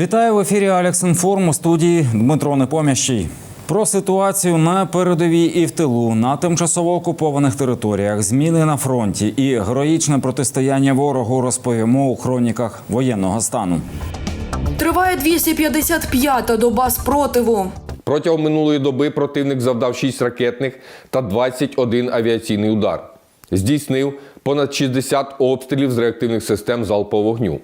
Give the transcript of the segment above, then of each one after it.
Вітаю в ефірі Алекс Інформ у студії Дмитро Непомящий. Про ситуацію на передовій і в тилу на тимчасово окупованих територіях, зміни на фронті і героїчне протистояння ворогу розповімо у хроніках воєнного стану. Триває 255-та доба спротиву. Протягом минулої доби противник завдав 6 ракетних та 21 авіаційний удар. Здійснив понад 60 обстрілів з реактивних систем залпового вогню.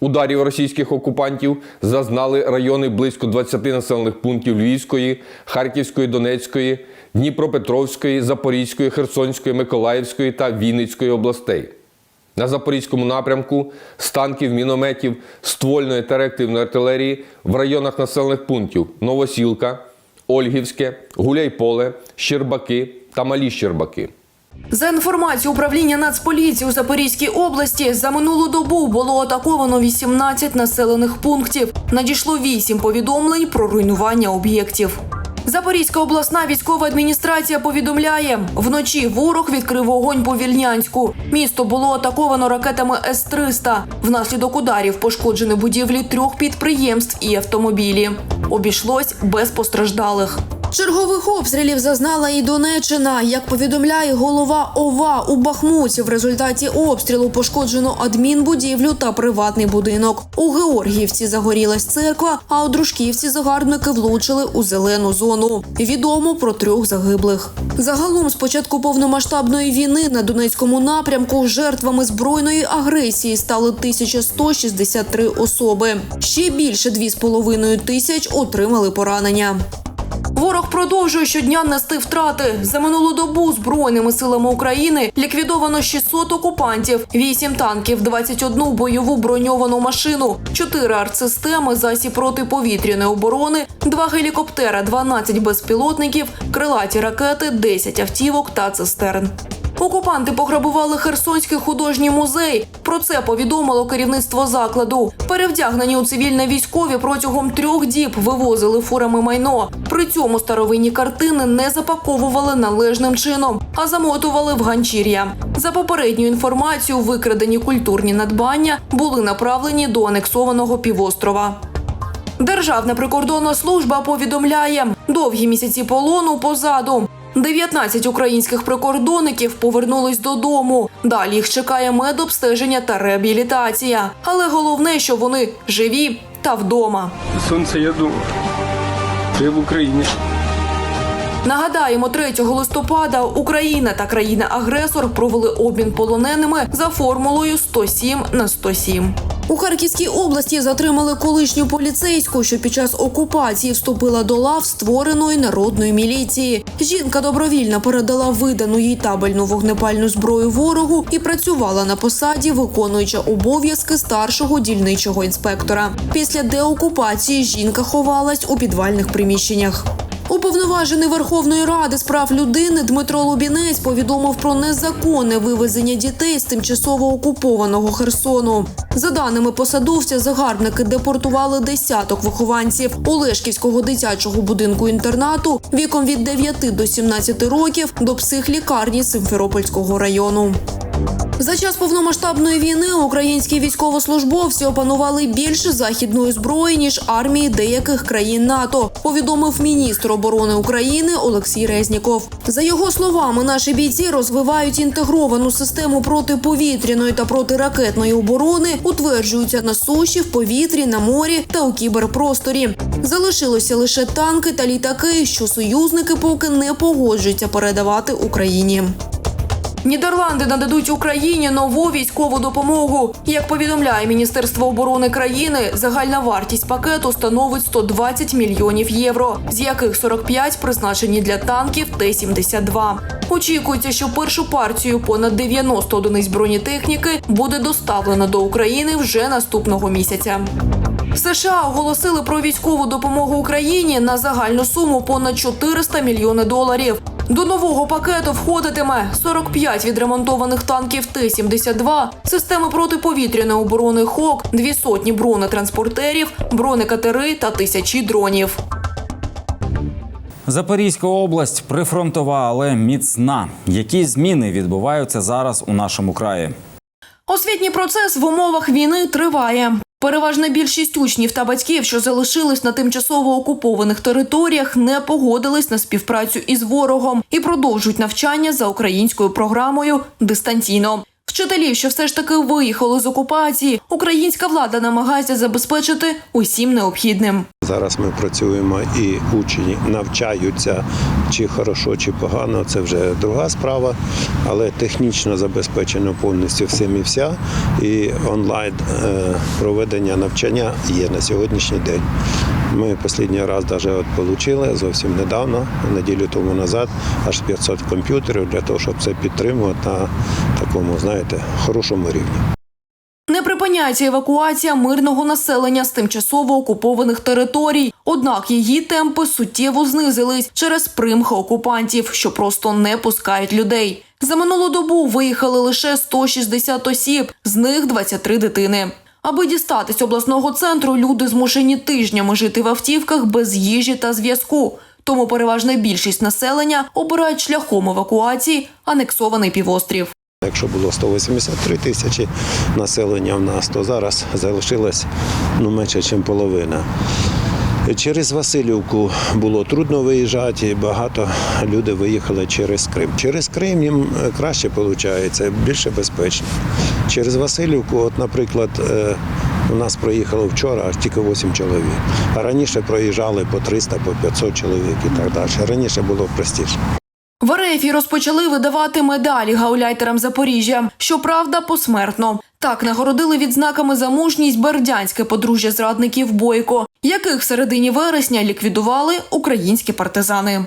Ударів російських окупантів зазнали райони близько 20 населених пунктів Львівської, Харківської, Донецької, Дніпропетровської, Запорізької, Херсонської, Миколаївської та Вінницької областей. На запорізькому напрямку з танків, мінометів, ствольної та реактивної артилерії в районах населених пунктів Новосілка, Ольгівське, Гуляйполе, Щербаки та Малі Щербаки. За інформацією управління Нацполіції у Запорізькій області, за минулу добу було атаковано 18 населених пунктів. Надійшло 8 повідомлень про руйнування об'єктів. Запорізька обласна військова адміністрація повідомляє, вночі ворог відкрив вогонь по Вільнянську. Місто було атаковано ракетами С-300. Внаслідок ударів пошкоджені будівлі трьох підприємств і автомобілі. Обійшлось без постраждалих. Чергових обстрілів зазнала і Донеччина. Як повідомляє голова ОВА у Бахмуті, в результаті обстрілу пошкоджено адмінбудівлю та приватний будинок. У Георгіївці загорілась церква, а у Дружківці загарбники влучили у зелену зону. Відомо про трьох загиблих. Загалом, з початку повномасштабної війни на Донецькому напрямку жертвами збройної агресії стали 1163 особи. Ще більше 2,5 тисяч отримали поранення. Ворог продовжує щодня нести втрати. За минулу добу збройними силами України ліквідовано 600 окупантів, 8 танків, 21 бойову броньовану машину, 4 артсистеми, засіб протиповітряної оборони, 2 гелікоптера, 12 безпілотників, крилаті ракети, 10 автівок та цистерн. Окупанти пограбували Херсонський художній музей. Про це повідомило керівництво закладу. Перевдягнені у цивільне військові протягом трьох діб вивозили фурами майно. При цьому старовинні картини не запаковували належним чином, а замотували в ганчір'я. За попередньою інформацією, викрадені культурні надбання були направлені до анексованого півострова. Державна прикордонна служба повідомляє, довгі місяці полону позаду. 19 українських прикордонників повернулись додому. Далі їх чекає медобстеження та реабілітація. Але головне, що вони живі та вдома. Сонце я дома. Я в Україні. Нагадаємо, 3 листопада Україна та країна-агресор провели обмін полоненими за формулою 107 на 107. У Харківській області затримали колишню поліцейську, що під час окупації вступила до лав створеної народної міліції. Жінка добровільно передала видану їй табельну вогнепальну зброю ворогу і працювала на посаді, виконуючи обов'язки старшого дільничого інспектора. Після деокупації жінка ховалась у підвальних приміщеннях. Уповноважений Верховної Ради з прав людини Дмитро Лубінець повідомив про незаконне вивезення дітей з тимчасово окупованого Херсону. За даними посадовця, загарбники депортували десяток вихованців Олешківського дитячого будинку інтернату віком від 9 до 17 років до психлікарні Симферопольського району. За час повномасштабної війни українські військовослужбовці опанували більше західної зброї ніж армії деяких країн НАТО. Повідомив міністр оборони України Олексій Резніков. За його словами, наші бійці розвивають інтегровану систему протиповітряної та протиракетної оборони, утверджуються на суші, в повітрі, на морі та у кіберпросторі. Залишилося лише танки та літаки, що союзники поки не погоджуються передавати Україні. Нідерланди нададуть Україні нову військову допомогу. Як повідомляє Міністерство оборони країни, загальна вартість пакету становить 120 мільйонів євро, з яких 45 призначені для танків Т-72. Очікується, що першу партію понад 90 одиниць бронетехніки буде доставлено до України вже наступного місяця. США оголосили про військову допомогу Україні на загальну суму понад 400 мільйони доларів. До нового пакету входитиме 45 відремонтованих танків Т-72, системи протиповітряної оборони ХОК, дві сотні бронетранспортерів, бронекатери та тисячі дронів. Запорізька область прифронтова, але міцна. Які зміни відбуваються зараз у нашому краї? Освітній процес в умовах війни триває. Переважна більшість учнів та батьків, що залишились на тимчасово окупованих територіях, не погодились на співпрацю із ворогом і продовжують навчання за українською програмою дистанційно. Вчителів, що все ж таки виїхали з окупації, українська влада намагається забезпечити усім необхідним. Зараз ми працюємо і учні навчаються чи хорошо, чи погано. Це вже друга справа, але технічно забезпечено повністю всім і вся. І онлайн е, проведення навчання є на сьогоднішній день. Ми останній раз навіть от отримали зовсім недавно, неділю тому назад, аж 500 комп'ютерів для того, щоб це підтримувати на такому, знаєте, хорошому рівні. Не припиняється евакуація мирного населення з тимчасово окупованих територій. Однак її темпи суттєво знизились через примхи окупантів, що просто не пускають людей. За минулу добу виїхали лише 160 осіб, з них 23 дитини. Аби дістатись обласного центру, люди змушені тижнями жити в автівках без їжі та зв'язку. Тому переважна більшість населення обирають шляхом евакуації анексований півострів. Якщо було 183 тисячі населення в нас, то зараз залишилось ну, менше, ніж половина. Через Васильівку було трудно виїжджати, і багато людей виїхали через Крим. Через Крим їм е, краще виходить, більше безпечно. Через Васильівку, от, наприклад, е, у нас проїхало вчора тільки 8 чоловік. А раніше проїжджали по 300, по 500 чоловік і так далі. Раніше було простіше. В РФі розпочали видавати медалі гауляйтерам Запоріжжя. Щоправда, посмертно. Так нагородили відзнаками за мужність бердянське подружжя зрадників Бойко, яких в середині вересня ліквідували українські партизани.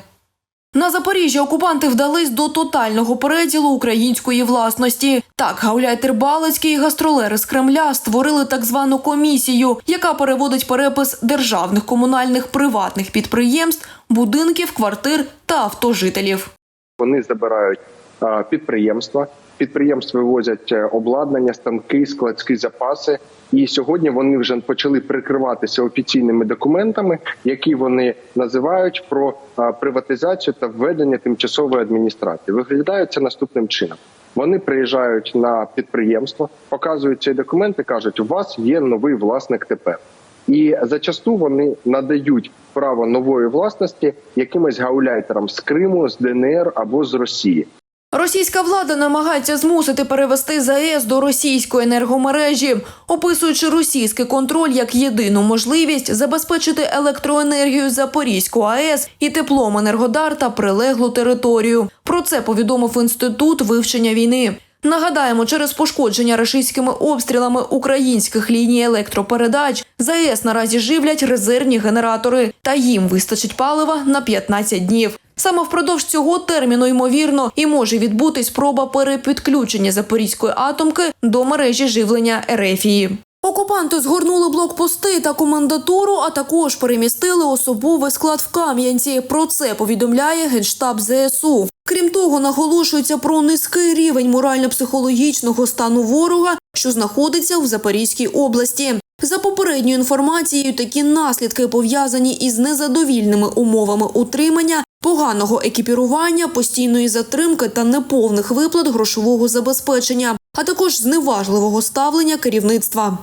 На Запоріжжя окупанти вдались до тотального переділу української власності. Так, гауляйтер Балицький і гастролери з Кремля створили так звану комісію, яка переводить перепис державних, комунальних, приватних підприємств, будинків, квартир та автожителів. Вони забирають підприємства. Підприємства вивозять е, обладнання, станки, складські запаси. І сьогодні вони вже почали прикриватися офіційними документами, які вони називають про приватизацію та введення тимчасової адміністрації. Виглядає це наступним чином. Вони приїжджають на підприємство, показують ці документи, кажуть, у вас є новий власник тепер. І зачасту вони надають право нової власності якимось гауляйтерам з Криму, з ДНР або з Росії. Російська влада намагається змусити перевести ЗАЕС до російської енергомережі, описуючи російський контроль як єдину можливість забезпечити електроенергію Запорізької АЕС і теплом Енергодар та прилеглу територію. Про це повідомив інститут вивчення війни. Нагадаємо, через пошкодження рашистськими обстрілами українських ліній електропередач ЗАЕС наразі живлять резервні генератори, та їм вистачить палива на 15 днів. Саме впродовж цього терміну, ймовірно, і може відбутись спроба перепідключення Запорізької атомки до мережі живлення Ерефії. Окупанти згорнули блокпости та комендатуру, а також перемістили особовий склад в Кам'янці. Про це повідомляє генштаб ЗСУ. Крім того, наголошується про низький рівень морально-психологічного стану ворога, що знаходиться в Запорізькій області. За попередньою інформацією, такі наслідки пов'язані із незадовільними умовами утримання, поганого екіпірування, постійної затримки та неповних виплат грошового забезпечення, а також зневажливого ставлення керівництва.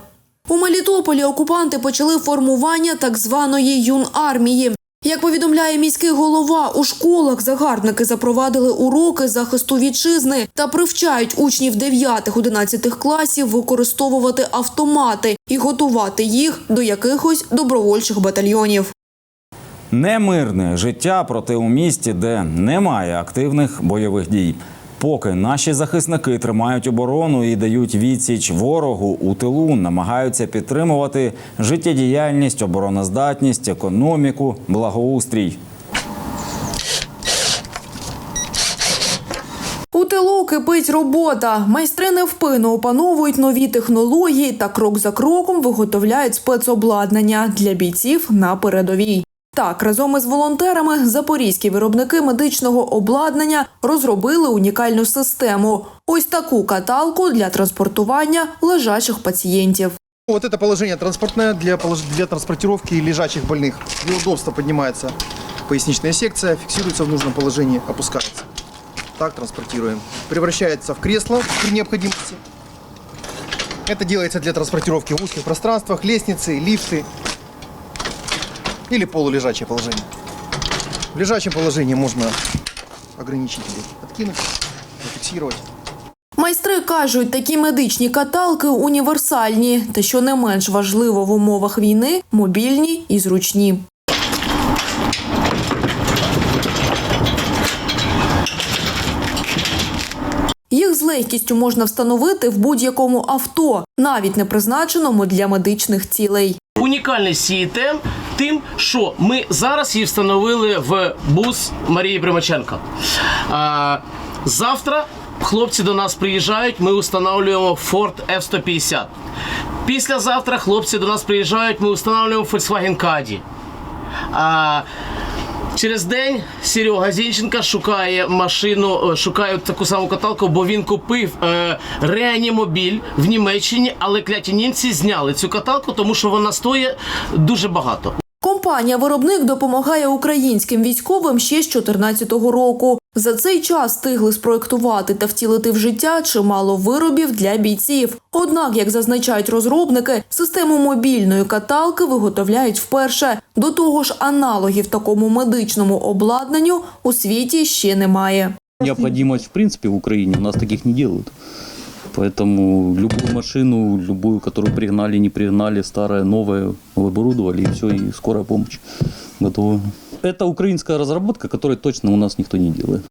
У Мелітополі окупанти почали формування так званої юнармії. Як повідомляє міський голова, у школах загарбники запровадили уроки захисту вітчизни та привчають учнів 9-11 класів використовувати автомати і готувати їх до якихось добровольчих батальйонів. Немирне життя проте у місті, де немає активних бойових дій. Поки наші захисники тримають оборону і дають відсіч ворогу у тилу, намагаються підтримувати життєдіяльність, обороноздатність, економіку, благоустрій. У тилу кипить робота. Майстри невпинно опановують нові технології та крок за кроком виготовляють спецобладнання для бійців на передовій. Так, разом із волонтерами запорізькі виробники медичного обладнання розробили унікальну систему. Ось таку каталку для транспортування лежачих пацієнтів. Вот это положение транспортное для, полож- для транспортировки лежачих больных. Для удобства поднимается поясничная секция, фиксируется в нужном положении, опускается. Так транспортируем. Превращается в кресло при необходимости. Это делается для транспортировки в узких пространствах, лестницы, лифты или полулежачее положение. В лежачем положении можно ограничители откинуть, зафиксировать. Майстри кажуть, такі медичні каталки універсальні, та що не менш важливо в умовах війни мобільні і зручні. Їх з легкістю можна встановити в будь-якому авто, навіть не призначеному для медичних цілей. Унікальність цієї тем тим, що ми зараз її встановили в бус Марії Примаченко. Завтра хлопці до нас приїжджають, ми встановлюємо Ford F-150. Післязавтра хлопці до нас приїжджають, ми встановлюємо Volkswagen Caddy. А, Через день Серега Зінченка шукає машину, е, шукає таку саму каталку, бо він купив е, реанімобіль в Німеччині, але кляті німці зняли цю каталку, тому що вона стоїть дуже багато. Компанія-виробник допомагає українським військовим ще з 2014 року. За цей час встигли спроектувати та втілити в життя чимало виробів для бійців. Однак, як зазначають розробники, систему мобільної каталки виготовляють вперше. До того ж, аналогів такому медичному обладнанню у світі ще немає. Необходимость, в принципе, в Украине у нас таких не делают. Поэтому любую машину, любую, которую пригнали, не пригнали, старая, новая, оборудовали, и все, и скорая помощь готова. Это украинская разработка, которую точно у нас никто не делает.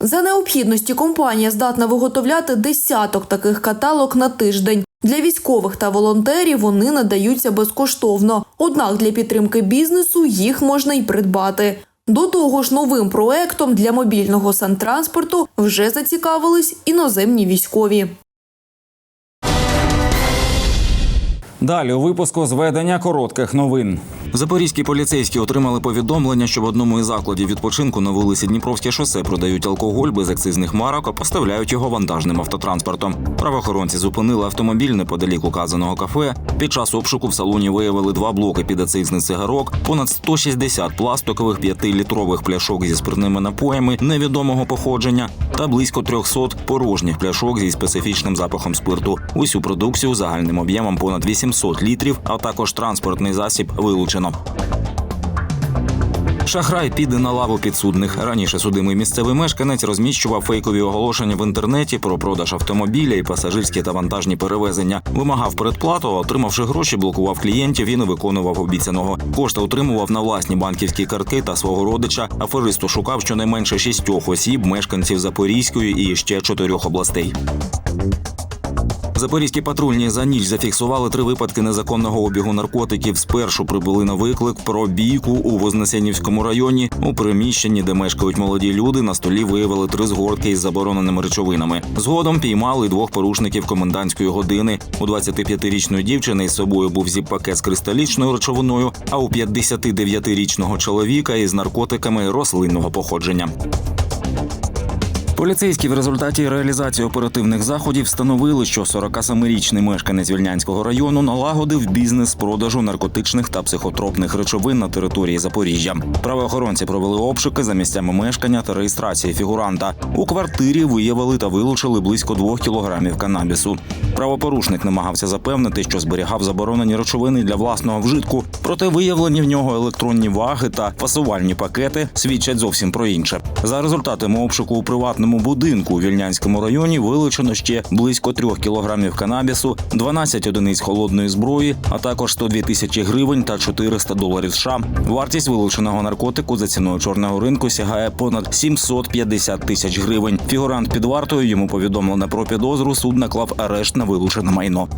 За необхідності компанія здатна виготовляти десяток таких каталог на тиждень. Для військових та волонтерів вони надаються безкоштовно. Однак для підтримки бізнесу їх можна й придбати. До того ж, новим проектом для мобільного сантранспорту вже зацікавились іноземні військові. Далі у випуску зведення коротких новин. Запорізькі поліцейські отримали повідомлення, що в одному із закладів відпочинку на вулиці Дніпровське шосе продають алкоголь без акцизних марок, а поставляють його вантажним автотранспортом. Правоохоронці зупинили автомобіль неподалік указаного кафе. Під час обшуку в салоні виявили два блоки підакцизних цигарок, понад 160 пластикових 5-літрових пляшок зі спиртними напоями невідомого походження та близько 300 порожніх пляшок зі специфічним запахом спирту. Усю продукцію загальним об'ємом понад 800 літрів, а також транспортний засіб вилучено. Шахрай піде на лаву підсудних. Раніше судимий місцевий мешканець розміщував фейкові оголошення в інтернеті про продаж автомобіля і пасажирські та вантажні перевезення. Вимагав передплату, отримавши гроші, блокував клієнтів і не виконував обіцяного. Кошти отримував на власні банківські картки та свого родича. Аферисту шукав щонайменше шістьох осіб, мешканців Запорізької і ще чотирьох областей. Запорізькі патрульні за ніч зафіксували три випадки незаконного обігу наркотиків. Спершу прибули на виклик про бійку у Вознесенівському районі. У приміщенні, де мешкають молоді люди, на столі виявили три згортки із забороненими речовинами. Згодом піймали двох порушників комендантської години. У 25-річної дівчини із собою був зіп-пакет з кристалічною речовиною, а у 59-річного чоловіка із наркотиками рослинного походження. Поліцейські в результаті реалізації оперативних заходів встановили, що 47-річний мешканець Вільнянського району налагодив бізнес з продажу наркотичних та психотропних речовин на території Запоріжжя. Правоохоронці провели обшуки за місцями мешкання та реєстрації фігуранта. У квартирі виявили та вилучили близько двох кілограмів канабісу. Правопорушник намагався запевнити, що зберігав заборонені речовини для власного вжитку, проте виявлені в нього електронні ваги та фасувальні пакети свідчать зовсім про інше. За результатами обшуку у приватному будинку у Вільнянському районі вилучено ще близько трьох кілограмів канабісу, 12 одиниць холодної зброї, а також 102 тисячі гривень та 400 доларів США. Вартість вилученого наркотику за ціною чорного ринку сягає понад 750 тисяч гривень. Фігурант під вартою йому повідомлено про підозру. Суд наклав арешт на вилучене майно.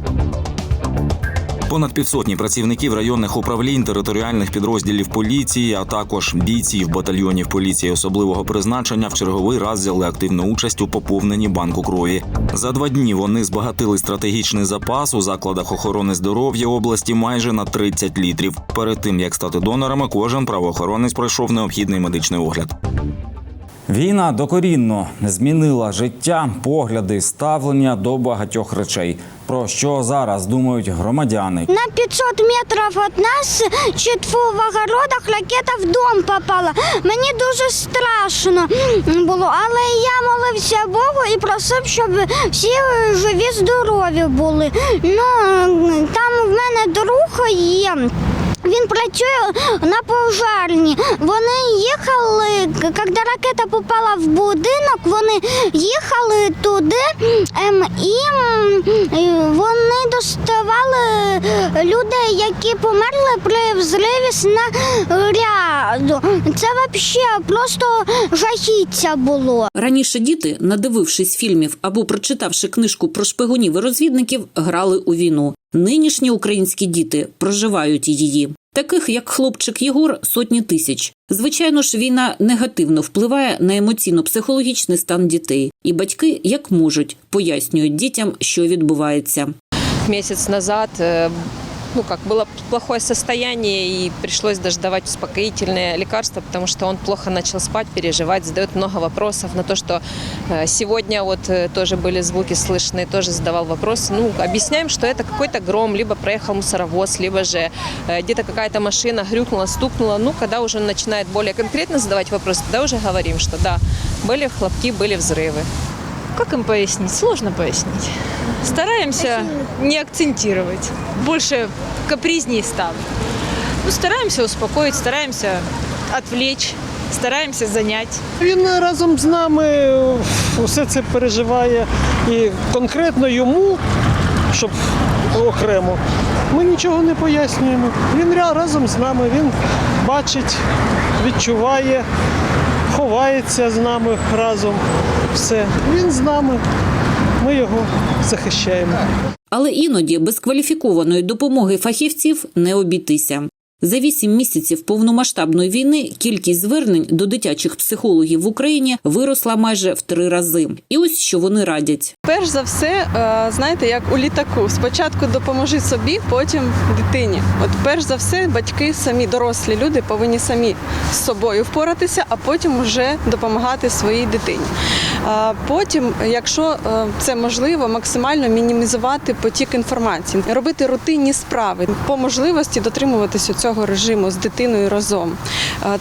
Понад півсотні працівників районних управлінь, територіальних підрозділів поліції, а також бійців батальйонів поліції особливого призначення в черговий раз взяли активну участь у поповненні банку крові. За два дні вони збагатили стратегічний запас у закладах охорони здоров'я області майже на 30 літрів. Перед тим як стати донорами, кожен правоохоронець пройшов необхідний медичний огляд. Війна докорінно змінила життя, погляди, ставлення до багатьох речей. Про що зараз думають громадяни? На 500 метрів від нас, чуть в огородах, ракета в дом попала. Мені дуже страшно було, але я молився Богу і просив, щоб всі живі, здорові були. Ну, там в мене друг є. Він працює на пожарні. Вони їхали, коли ракета попала в будинок, вони їхали туди ем, і вони доставали людей, які померли при взриві снаряду. Це взагалі просто жахіття було. Раніше діти, надивившись фільмів або прочитавши книжку про шпигунів і розвідників, грали у війну. Нинішні українські діти проживають її. Таких як хлопчик Єгор сотні тисяч. Звичайно ж, війна негативно впливає на емоційно-психологічний стан дітей, і батьки, як можуть, пояснюють дітям, що відбувається. Місяць назад э, ну как было плохое состояние и пришлось даже давать успокоительные лекарства, потому что он плохо начал спать, переживать, задает много вопросов на то, что э, сегодня вот э, тоже были звуки слышны, тоже задавал вопросы. Ну, объясняем, что это какой-то гром, либо проехал мусоровоз, либо же э, где-то какая-то машина грюкнула, стукнула. Ну, когда уже он начинает более конкретно задавать вопросы, тогда уже говорим, что да, были хлопки, были взрывы. Как им пояснить? Сложно пояснить. Стараемся не акцентировать. Больше капризнее стало. Ну, стараемся успокоить, стараемся отвлечь, стараемся занять. Він разом з нами усе це переживає. І конкретно йому, щоб окремо, ми нічого не пояснюємо. Він разом з нами, він бачить, відчуває, ховається з нами разом. Все. Він з нами. Ми його захищаємо. Але іноді без кваліфікованої допомоги фахівців не обійтися. За вісім місяців повномасштабної війни кількість звернень до дитячих психологів в Україні виросла майже в три рази. І ось що вони радять. Перш за все, е, знаєте, як у літаку. Спочатку допоможи собі, потім дитині. От перш за все, батьки самі, дорослі люди повинні самі з собою впоратися, а потім вже допомагати своїй дитині. А Потім, якщо е, це можливо, максимально мінімізувати потік інформації, робити рутинні справи, по можливості дотримуватися цього режиму з дитиною разом.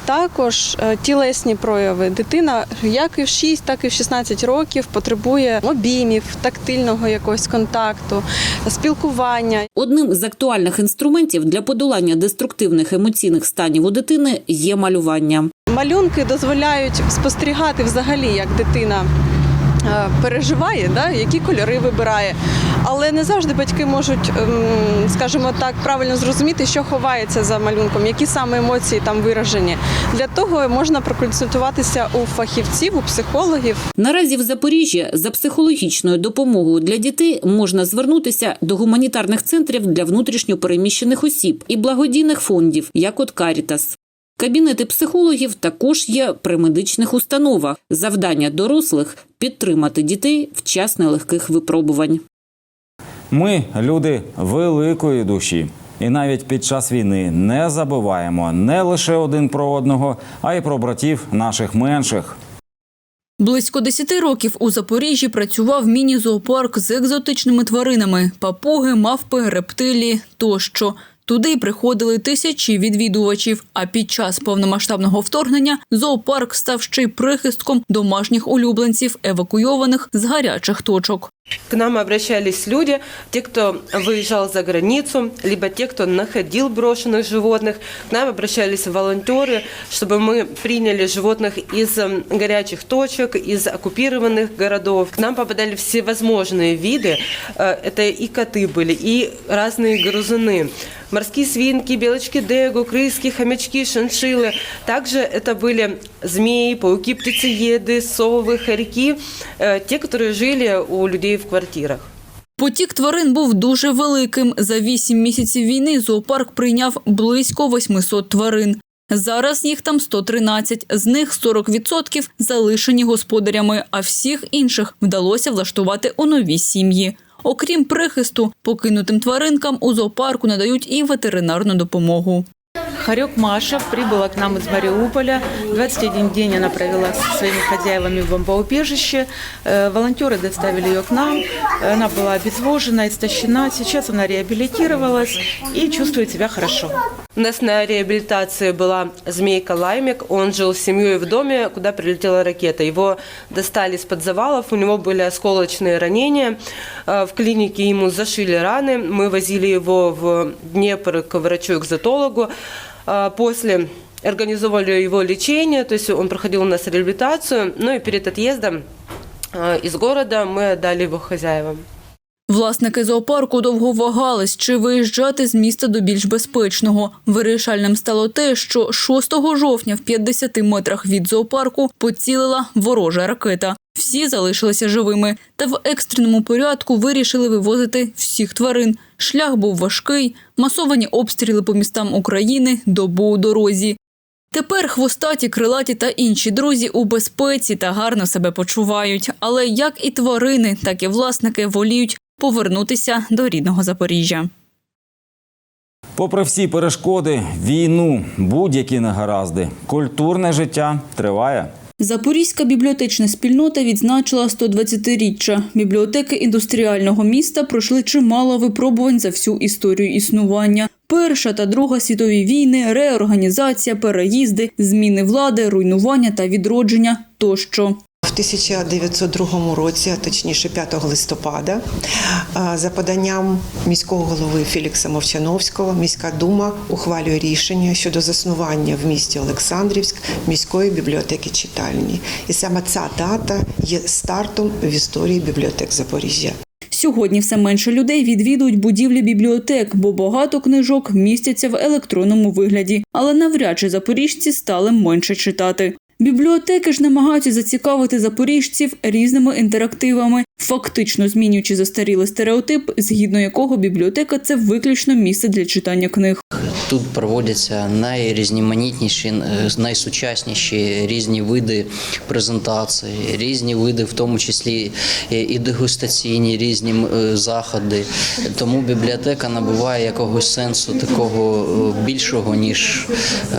Також е, тілесні прояви. Дитина як і в 6, так і в 16 років потребує обіймів, тактильного якогось контакту, спілкування. Одним з актуальних інструментів для подолання деструктивних емоційних станів у дитини є малювання. Малюнки дозволяють спостерігати взагалі, як дитина е, переживає, да, які кольори вибирає. Але не завжди батьки можуть, ем, скажімо так, правильно зрозуміти, що ховається за малюнком, які саме емоції там виражені. Для того можна проконсультуватися у фахівців, у психологів. Наразі в Запоріжжі за психологічною допомогою для дітей можна звернутися до гуманітарних центрів для внутрішньопереміщених осіб і благодійних фондів, як от Карітас. Кабінети психологів також є при медичних установах. Завдання дорослих підтримати дітей в час нелегких випробувань. Ми люди великої душі. І навіть під час війни не забуваємо не лише один про одного, а й про братів наших менших. Близько 10 років у Запоріжжі працював міні-зоопарк з екзотичними тваринами – папуги, мавпи, рептилії тощо. Туди приходили тисячі відвідувачів, а під час повномасштабного вторгнення зоопарк став ще й прихистком домашніх улюбленців, евакуйованих з гарячих точок. К нам обращались люди, те, кто выезжал за границу, либо те, кто находил брошенных животных. К нам обращались волонтеры, чтобы мы приняли животных из м, горячих точек, из оккупированных городов. К нам попадали всевозможные виды. Э, Это и коты были, и разные грызуны. Морские свинки, белочки дегу, крыски, хомячки, шиншиллы. Также это были змеи, пауки, птицееды, совы, хорьки, э, те, которые жили у людей в квартирах. Потік тварин був дуже великим. За вісім місяців війни зоопарк прийняв близько 800 тварин. Зараз їх там 113, з них 40% залишені господарями, а всіх інших вдалося влаштувати у нові сім'ї. Окрім прихисту, покинутим тваринкам у зоопарку надають і ветеринарну допомогу. Харек Маша прибыла к нам из Мариуполя. 21 день она провела со своими хозяевами в бомбоубежище. Э, Волонтеры доставили ее к нам. Она была обезвожена, истощена. Сейчас она реабилитировалась и чувствует себя хорошо. У нас на реабилитации была змейка Лаймик. Он жил с семьей в доме, куда прилетела ракета. Его достали из-под завалов, у него были осколочные ранения. Э, В клинике ему зашили раны. Мы возили его в Днепр к врачу-экзотологу. Э, После организовали его лечение, то есть он проходил у нас реабилитацию. Ну и перед отъездом э, из города мы отдали его хозяевам. Власники зоопарку довго вагались, чи виїжджати з міста до більш безпечного. Вирішальним стало те, що 6 жовтня в 50 метрах від зоопарку поцілила ворожа ракета. Всі залишилися живими, та в екстреному порядку вирішили вивозити всіх тварин. Шлях був важкий, масовані обстріли по містам України, добу у дорозі. Тепер хвостаті, крилаті та інші друзі у безпеці та гарно себе почувають. Але як і тварини, так і власники воліють повернутися до рідного Запоріжжя. Попри всі перешкоди, війну, будь-які негаразди, культурне життя триває. Запорізька бібліотечна спільнота відзначила 120-річчя. Бібліотеки індустріального міста пройшли чимало випробувань за всю історію існування. Перша та Друга світові війни, реорганізація, переїзди, зміни влади, руйнування та відродження тощо. В 1902 році, а точніше 5 листопада, за поданням міського голови Фелікса Мовчановського, міська дума ухвалює рішення щодо заснування в місті Олександрівськ міської бібліотеки читальні. І саме ця дата є стартом в історії бібліотек Запоріжжя. Сьогодні все менше людей відвідують будівлі бібліотек, бо багато книжок містяться в електронному вигляді. Але навряд чи запоріжці стали менше читати. Бібліотеки ж намагаються зацікавити запоріжців різними інтерактивами, фактично змінюючи застарілий стереотип, згідно якого бібліотека це виключно місце для читання книг. Тут проводяться найрізноманітніші, е, найсучасніші різні види презентації, різні види, в тому числі е, і дегустаційні різні е, заходи. Тому бібліотека набуває якогось сенсу такого більшого, ніж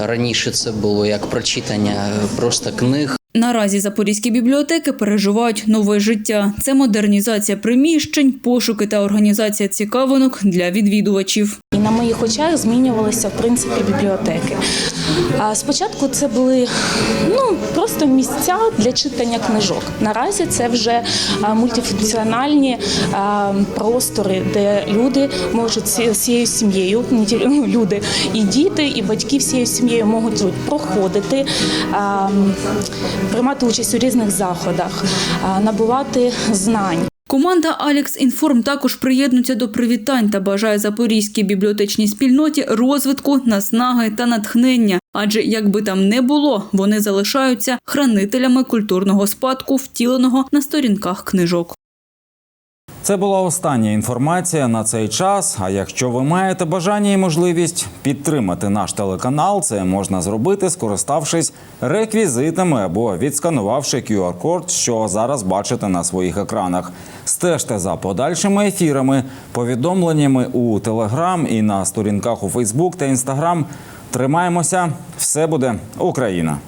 раніше це було, як прочитання е, просто книг. Наразі запорізькі бібліотеки переживають нове життя. Це модернізація приміщень, пошуки та організація цікавинок для відвідувачів. І на моїх очах змінювалися в принципі бібліотеки. Спочатку це були ну просто місця для читання книжок. Наразі це вже мультифункціональні простори, де люди можуть всією сім'єю, тільки ну, люди, і діти, і батьки всією сім'єю можуть тут проходити, приймати участь у різних заходах, набувати знань. Команда Алекс Інформ також приєднується до привітань та бажає запорізькій бібліотечній спільноті розвитку, наснаги та натхнення. Адже якби там не було, вони залишаються хранителями культурного спадку, втіленого на сторінках книжок. Це була остання інформація на цей час. А якщо ви маєте бажання і можливість підтримати наш телеканал, це можна зробити, скориставшись реквізитами або відсканувавши QR-код, що зараз бачите на своїх екранах. Стежте за подальшими ефірами, повідомленнями у Телеграм і на сторінках у Фейсбук та Інстаграм. Тримаємося, все буде Україна.